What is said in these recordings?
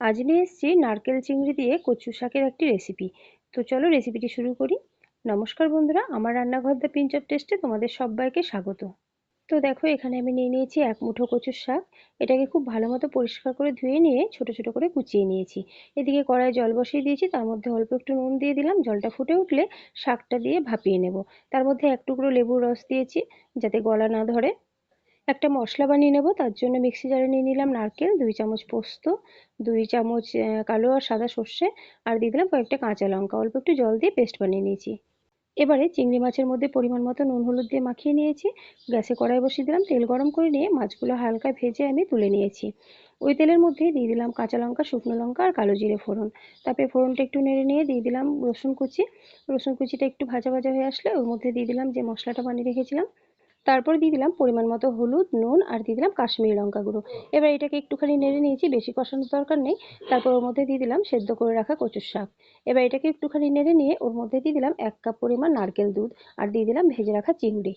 আজ নিয়ে এসেছি নারকেল চিংড়ি দিয়ে কচু শাকের একটি রেসিপি তো চলো রেসিপিটি শুরু করি। নমস্কার বন্ধুরা, আমার রান্নাঘর দ্য পিঞ্চ অফ টেস্টে তোমাদের সবাইকে স্বাগত। তো দেখো, এখানে আমি নিয়ে নিয়েছি এক মুঠো কচুর শাক। এটাকে খুব ভালো মতো পরিষ্কার করে ধুয়ে নিয়ে ছোট ছোট করে কুচিয়ে নিয়েছি। এদিকে কড়াই জল বসিয়ে দিয়েছি, তার মধ্যে অল্প একটু নুন দিয়ে দিলাম। জলটা ফুটে উঠলে শাকটা দিয়ে ভাপিয়ে নেব। তার মধ্যে এক টুকরো লেবুর রস দিয়েছি, যাতে গলা না ধরে। একটা মশলা বানিয়ে নেব, তার জন্য মিক্সি জারে নিয়ে নিলাম নারকেল, দুই চামচ পোস্ত, দুই চামচ কালো আর সাদা সর্ষে, আর দিয়ে দিলাম কয়েকটা কাঁচা লঙ্কা। অল্প একটু জল দিয়ে পেস্ট বানিয়ে নিয়েছি। এবারে চিংড়ি মাছের মধ্যে পরিমাণ মতো নুন, হলুদ দিয়ে মাখিয়ে নিয়েছি। গ্যাসে কড়াই বসিয়ে দিলাম তেল গরম করে নিয়ে মাছগুলো হালকা ভেজে আমি তুলে নিয়েছি। ওই তেলের মধ্যে দিয়ে দিলাম কাঁচা লঙ্কা, শুকনো লঙ্কা আর কালো জিরে ফোড়ন। তারপরে ফোড়নটা একটু নেড়ে নিয়ে দিয়ে দিলাম রসুন কুচি। রসুন কুচিটা একটু ভাজা ভাজা হয়ে আসলে ওর মধ্যে দিয়ে দিলাম যে মশলাটা বানিয়ে রেখেছিলাম। তারপর দিয়ে দিলাম পরিমাণ মতো হলুদ, নুন আর দিয়ে দিলাম কাশ্মীরি লঙ্কা গুঁড়ো। এবার এটাকে একটুখানি নেড়ে নিয়েছি, বেশি কষানোর দরকার নেই। তারপর ওর মধ্যে দিয়ে দিলাম সেদ্ধ করে রাখা কচুর শাক। এবার এটাকে একটুখানি নেড়ে নিয়ে ওর মধ্যে দিয়ে দিলাম এক কাপ পরিমাণ নারকেল দুধ আর দিয়ে দিলাম ভেজে রাখা চিংড়ি।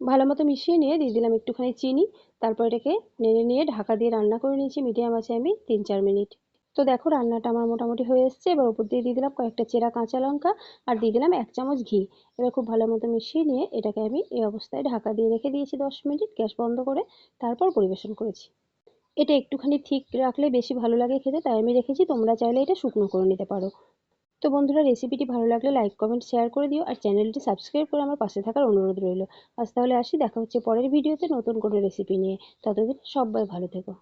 ভালো মতো মিশিয়ে নিয়ে দিয়ে দিলাম একটুখানি চিনি। তারপর এটাকে নেড়ে নিয়ে ঢাকা দিয়ে রান্না করে নিয়েছি, মিডিয়াম আছে আমি তিন চার মিনিট। তো দেখো রান্নাটা আমার মোটামুটি হয়ে এসছে। এবার ওপর দিয়ে দিয়ে দিলাম কয়েকটা চেরা কাঁচা লঙ্কা আর দিয়ে দিলাম এক চামচ ঘি। এবার খুব ভালো মতো মিশিয়ে নিয়ে এটাকে আমি এই অবস্থায় ঢাকা দিয়ে রেখে দিয়েছি দশ মিনিট। গ্যাস বন্ধ করে তারপর পরিবেশন করেছি। এটা একটুখানি ঠিক রাখলে বেশি ভালো লাগে খেতে, তাই আমি রেখেছি। তোমরা চাইলে এটা শুকনো করে নিতে পারো। তো বন্ধুরা, রেসিপিটি ভালো লাগলে লাইক, কমেন্ট, শেয়ার করে দিও আর চ্যানেলটি সাবস্ক্রাইব করে আমার পাশে থাকার অনুরোধ রইল। আজ তাহলে আসি, দেখা হচ্ছে পরের ভিডিওতে নতুন কোনো রেসিপি নিয়ে। ততদিন সবাই ভালো থেকো।